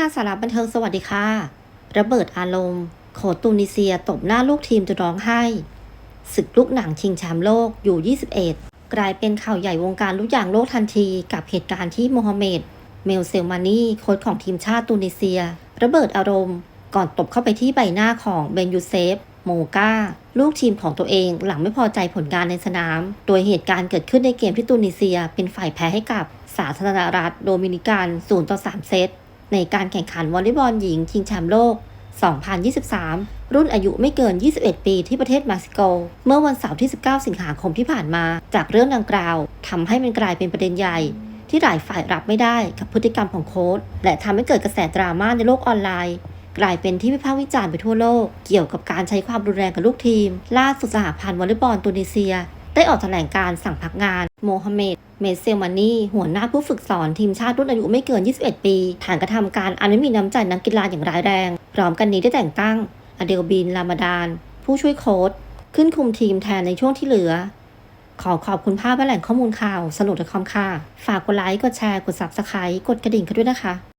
นาสาระบันเทิงสวัสดีค่ะ ระเบิดอารมณ์โคตูนิเซียตบหน้าลูกทีมจนร้องไห้ ศึกลูกหนังชิงแชมป์โลกอยู่ 21 กลายเป็นข่าวใหญ่วงการลูกยางโลกทันทีกับเหตุการณ์ที่โมฮัมเหม็ดเมลเซลมานีโค้ชของทีมชาติตูนิเซีย ระเบิดอารมณ์ ก่อนตบเข้าไปที่ใบหน้าของเบนยูเซฟโมกาลูกทีมของตัวเองหลังไม่พอใจผลงานในสนาม โดยเหตุการณ์เกิดขึ้นในเกมที่ตูนิเซีย เป็นฝ่ายแพ้ให้กับสาธารณรัฐโดมินิกัน0ต่อ3เซต ในการแข่งขันวอลเลย์บอลหญิงชิงแชมป์โลก 2023 รุ่นอายุไม่เกิน 21 ปีที่ประเทศเม็กซิโก เมื่อวันเสาร์ที่ 19 สิงหาคมที่ผ่านมา จากเรื่องดังกล่าวทำให้มันกลายเป็นประเด็นใหญ่ ที่หลายฝ่ายรับไม่ได้กับพฤติกรรมของโค้ชและทำให้เกิดกระแสดราม่าในโลกออนไลน์กลายเป็นที่วิพากษ์วิจารณ์ไปทั่วโลก เกี่ยวกับการใช้ความรุนแรงกับลูกทีม ล่าสุดสหพันธ์วอลเลย์บอลตูนิเซีย ได้ออกแถลงการสั่งพักงานโมฮัมเหม็ดเมเซลมานีหัวหน้าผู้ฝึกสอนทีมชาติรุ่นอายุไม่เกิน 21 ปี ฐานกระทำการอันไม่มีน้ำใจนักกีฬาอย่างร้ายแรง พร้อมกันนี้ได้แต่งตั้ง อเดลบินลามาดาน ผู้ช่วยโค้ชขึ้นคุมทีมแทนในช่วงที่เหลือ ขอขอบคุณภาพและแหล่งข้อมูลข่าวสนุกและคอมค่ะ ฝากกดไลค์ กดแชร์ กด subscribe กดกระดิ่งกันด้วยนะคะ